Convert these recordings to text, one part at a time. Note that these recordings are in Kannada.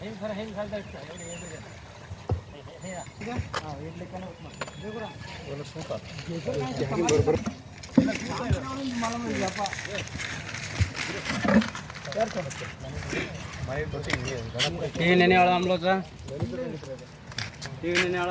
ಹೆಂಗ್ ಸರ್ ಹೆಂಗ್ ಸಾಧ್ಯ ಎಲ್ಲಿ ಏನು ಟಿ ನೆನೆ ಹೇಳ ಆಮ್ಲೋತ್ರ ಟಿ ನೆನೆ ಹೇಳ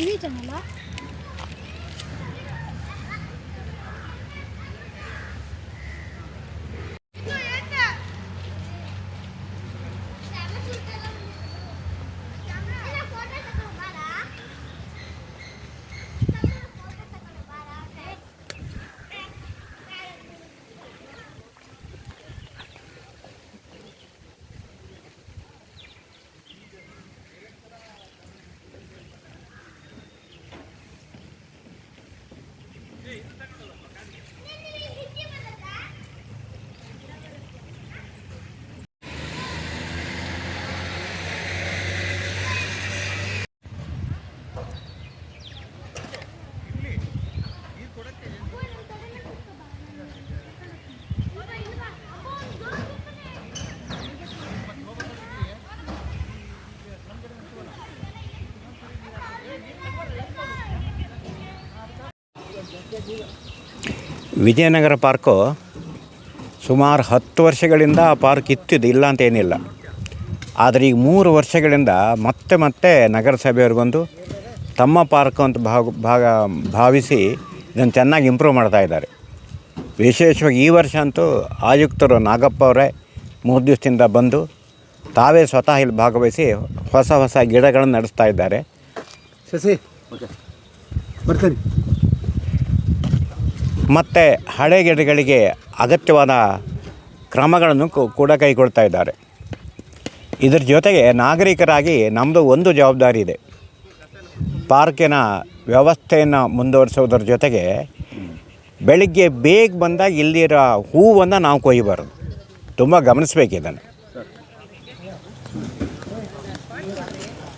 ಟಿವಿ ಚಾನಲ್ಲ ವಿಜಯನಗರ ಪಾರ್ಕು ಸುಮಾರು ಹತ್ತು ವರ್ಷಗಳಿಂದ ಆ ಪಾರ್ಕ್ ಇತ್ತಿದ್ದು ಇಲ್ಲ ಅಂತ ಏನಿಲ್ಲ. ಆದರೆ ಈಗ ಮೂರು ವರ್ಷಗಳಿಂದ ಮತ್ತೆ ಮತ್ತೆ ನಗರಸಭೆಯವರು ಬಂದು ತಮ್ಮ ಪಾರ್ಕ್ ಅಂತ ಭಾಗ ಭಾಗ ಭಾವಿಸಿ ಇದನ್ನು ಚೆನ್ನಾಗಿ ಇಂಪ್ರೂವ್ ಮಾಡ್ತಾ ಇದ್ದಾರೆ. ವಿಶೇಷವಾಗಿ ಈ ವರ್ಷ ಅಂತೂ ಆಯುಕ್ತರು ನಾಗಪ್ಪ ಅವರೇ ಮೂರು ದಿವಸದಿಂದ ಬಂದು ತಾವೇ ಸ್ವತಃ ಇಲ್ಲಿ ಭಾಗವಹಿಸಿ ಹೊಸ ಹೊಸ ಗಿಡಗಳನ್ನು ನಡೆಸ್ತಾ ಇದ್ದಾರೆ. ಶಶಿ ಬರ್ತೀನಿ. ಮತ್ತು ಹಳೆ ಗಿಡಗಳಿಗೆ ಅಗತ್ಯವಾದ ಕ್ರಮಗಳನ್ನು ಕೂಡ ಕೈಗೊಳ್ತಾ ಇದ್ದಾರೆ. ಇದರ ಜೊತೆಗೆ ನಾಗರಿಕರಾಗಿ ನಮ್ಮದು ಒಂದು ಜವಾಬ್ದಾರಿ ಇದೆ. ಪಾರ್ಕಿನ ವ್ಯವಸ್ಥೆಯನ್ನು ಮುಂದುವರಿಸೋದ್ರ ಜೊತೆಗೆ ಬೆಳಿಗ್ಗೆ ಬೇಗ ಬಂದಾಗ ಇಲ್ಲಿರೋ ಹೂವನ್ನು ನಾವು ಕೊಯ್ಯಬಾರ್ದು. ತುಂಬ ಗಮನಿಸಬೇಕಿದ್ದಾನೆ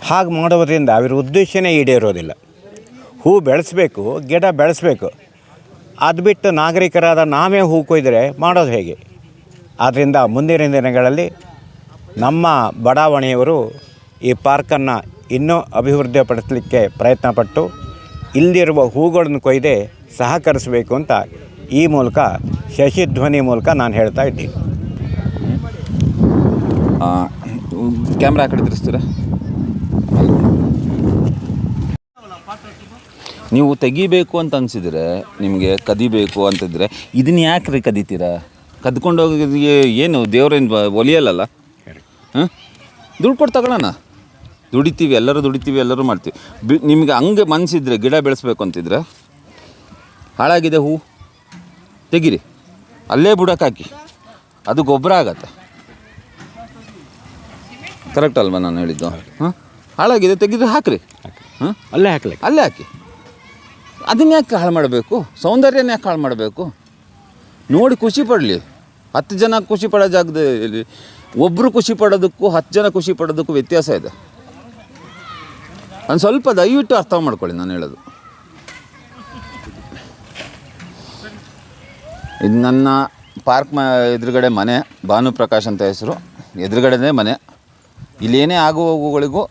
ಹಾಗೆ ಮಾಡೋದ್ರಿಂದ ಅವರ ಉದ್ದೇಶನೇ ಈಡೇರೋದಿಲ್ಲ. ಹೂ ಬೆಳೆಸಬೇಕು, ಗಿಡ ಬೆಳೆಸಬೇಕು. ಅದು ಬಿಟ್ಟು ನಾಗರಿಕರಾದ ನಾವೇ ಹೂ ಕೊಯ್ದರೆ ಮಾಡೋದು ಹೇಗೆ? ಆದ್ದರಿಂದ ಮುಂದಿನ ದಿನಗಳಲ್ಲಿ ನಮ್ಮ ಬಡಾವಣೆಯವರು ಈ ಪಾರ್ಕನ್ನು ಇನ್ನೂ ಅಭಿವೃದ್ಧಿಪಡಿಸಲಿಕ್ಕೆ ಪ್ರಯತ್ನಪಟ್ಟು ಇಲ್ಲಿರುವ ಹೂಗಳನ್ನು ಕೊಯ್ದೆ ಸಹಕರಿಸಬೇಕು ಅಂತ ಈ ಮೂಲಕ ಶಶಿಧ್ವನಿ ಮೂಲಕ ನಾನು ಹೇಳ್ತಾ ಇದ್ದೀನಿ. ಕ್ಯಾಮ್ರಾ ಕಡೆ ತಿರ್ಸ್ತೀರಾ ನೀವು ತೆಗಿಬೇಕು ಅಂತ ಅನಿಸಿದರೆ ನಿಮಗೆ ಕದಿಬೇಕು ಅಂತಿದ್ರೆ ಇದನ್ನ ಯಾಕೆ ರೀ ಕದಿತೀರಾ? ಕದ್ಕೊಂಡು ಹೋಗೋದಿಗೆ ಏನು ದೇವ್ರೇನು ಒಲಿಯಲ್ಲಲ್ಲ? ಹಾಂ? ದುಡ್ಡು ಕೊಟ್ಟು ತಗೊಳ್ಳೋಣ ದುಡಿತೀವಿ ಎಲ್ಲರೂ ದುಡಿತೀವಿ ಎಲ್ಲರೂ ಮಾಡ್ತೀವಿ. ಬಿ ನಿಮಗೆ ಹಂಗೆ ಮನಸ್ಸಿದ್ರೆ ಗಿಡ ಬೆಳೆಸ್ಬೇಕು ಅಂತಿದ್ರೆ ಹಾಳಾಗಿದೆ ಹೂ. ತೆಗಿರಿ. ಅಲ್ಲೇ ಬುಡಕ್ಕೆ ಹಾಕಿ. ಅದು ಗೊಬ್ಬರ ಆಗತ್ತೆ. ಕರೆಕ್ಟ್ ಅಲ್ವಾ ನಾನು ಹೇಳಿದ್ದು? ಹಾಂ? ಹಾಳಾಗಿದೆ ತೆಗೆದು ಹಾಕ್ರಿ. ಹಾಂ? ಅಲ್ಲೇ ಹಾಕಲಿ ಅಲ್ಲೇ ಹಾಕಿ. ಅದನ್ನ ಯಾಕೆ ಹಾಳು ಮಾಡಬೇಕು? ಸೌಂದರ್ಯನ ಯಾಕೆ ಹಾಳು ಮಾಡಬೇಕು? ನೋಡಿ ಖುಷಿ ಪಡಲಿ. ಹತ್ತು ಜನ ಖುಷಿ ಪಡೋ ಜಾಗದಲ್ಲಿ ಒಬ್ಬರು ಖುಷಿ ಪಡೋದಕ್ಕೂ ಹತ್ತು ಜನ ಖುಷಿ ಪಡೋದಕ್ಕೂ ವ್ಯತ್ಯಾಸ ಇದೆ. ಒಂದು ಸ್ವಲ್ಪ ದಯವಿಟ್ಟು ಅರ್ಥ ಮಾಡ್ಕೊಳ್ಳಿ ನಾನು ಹೇಳೋದು. ಇದು ನನ್ನ ಪಾರ್ಕ್ ಮ ಎದುರುಗಡೆ ಮನೆ ಭಾನುಪ್ರಕಾಶ್ ಅಂತ ಹೆಸರು. ಎದುರುಗಡೆನೇ ಮನೆ. ಇಲ್ಲೇನೇ ಆಗು ಹೋಗುಗಳಿಗೂ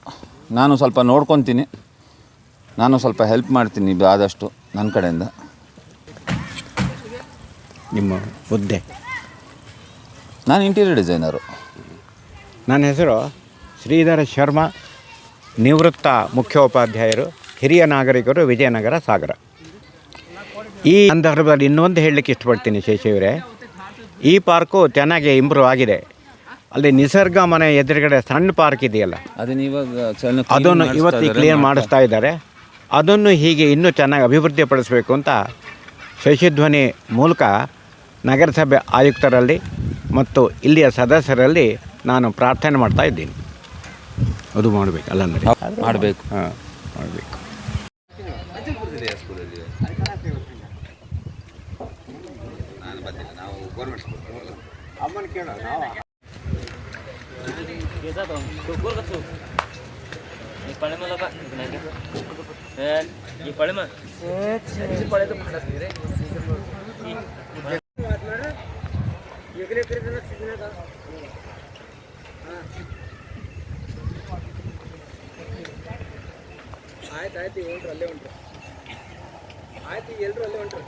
ನಾನು ಸ್ವಲ್ಪ ನೋಡ್ಕೊತೀನಿ. ನಾನು ಸ್ವಲ್ಪ ಹೆಲ್ಪ್ ಮಾಡ್ತೀನಿ ಆದಷ್ಟು ನನ್ನ ಕಡೆಯಿಂದ. ನಿಮ್ಮ ಹುದ್ದೆ? ನಾನು ಇಂಟೀರಿಯರ್ ಡಿಸೈನರು ನನ್ನ ಹೆಸರು ಶ್ರೀಧರ ಶರ್ಮಾ ನಿವೃತ್ತ ಮುಖ್ಯೋಪಾಧ್ಯಾಯರು ಹಿರಿಯ ನಾಗರಿಕರು ವಿಜಯನಗರ ಸಾಗರ. ಈ ಸಂದರ್ಭದಲ್ಲಿ ಇನ್ನೊಂದು ಹೇಳಲಿಕ್ಕೆ ಇಷ್ಟಪಡ್ತೀನಿ ಶೇಷಿಯವರೇ. ಈ ಪಾರ್ಕು ಚೆನ್ನಾಗಿ ಇಂಪ್ರೂವ್ ಆಗಿದೆ. ಅಲ್ಲಿ ನಿಸರ್ಗ ಮನೆ ಎದುರುಗಡೆ ಸಣ್ಣ ಪಾರ್ಕ್ ಇದೆಯಲ್ಲ? ಅದನ್ನು ಇವತ್ತು ಕ್ಲಿಯರ್ ಮಾಡಿಸ್ತಾ ಇದ್ದಾರೆ. ಅದನ್ನು ಹೀಗೆ ಇನ್ನೂ ಚೆನ್ನಾಗಿ ಅಭಿವೃದ್ಧಿಪಡಿಸಬೇಕು ಅಂತ ಶಶಿಧ್ವನಿ ಮೂಲಕ ನಗರಸಭೆ ಆಯುಕ್ತರಲ್ಲಿ ಮತ್ತು ಇಲ್ಲಿಯ ಸದಸ್ಯರಲ್ಲಿ ನಾನು ಪ್ರಾರ್ಥನೆ ಮಾಡ್ತಾ ಇದ್ದೀನಿ. ಅದು ಮಾಡಬೇಕು ಅಲ್ಲ ಮಾಡಬೇಕು. ಹಾಂ ಮಾಡಬೇಕು. ಆಯ್ತು ಆಯ್ತು ಎಲ್ರು ಅಲ್ಲೇ ಉಂಟ್ರು ಆಯ್ತು ಎಲ್ರು ಅಲ್ಲೇ ಉಂಟ್ರು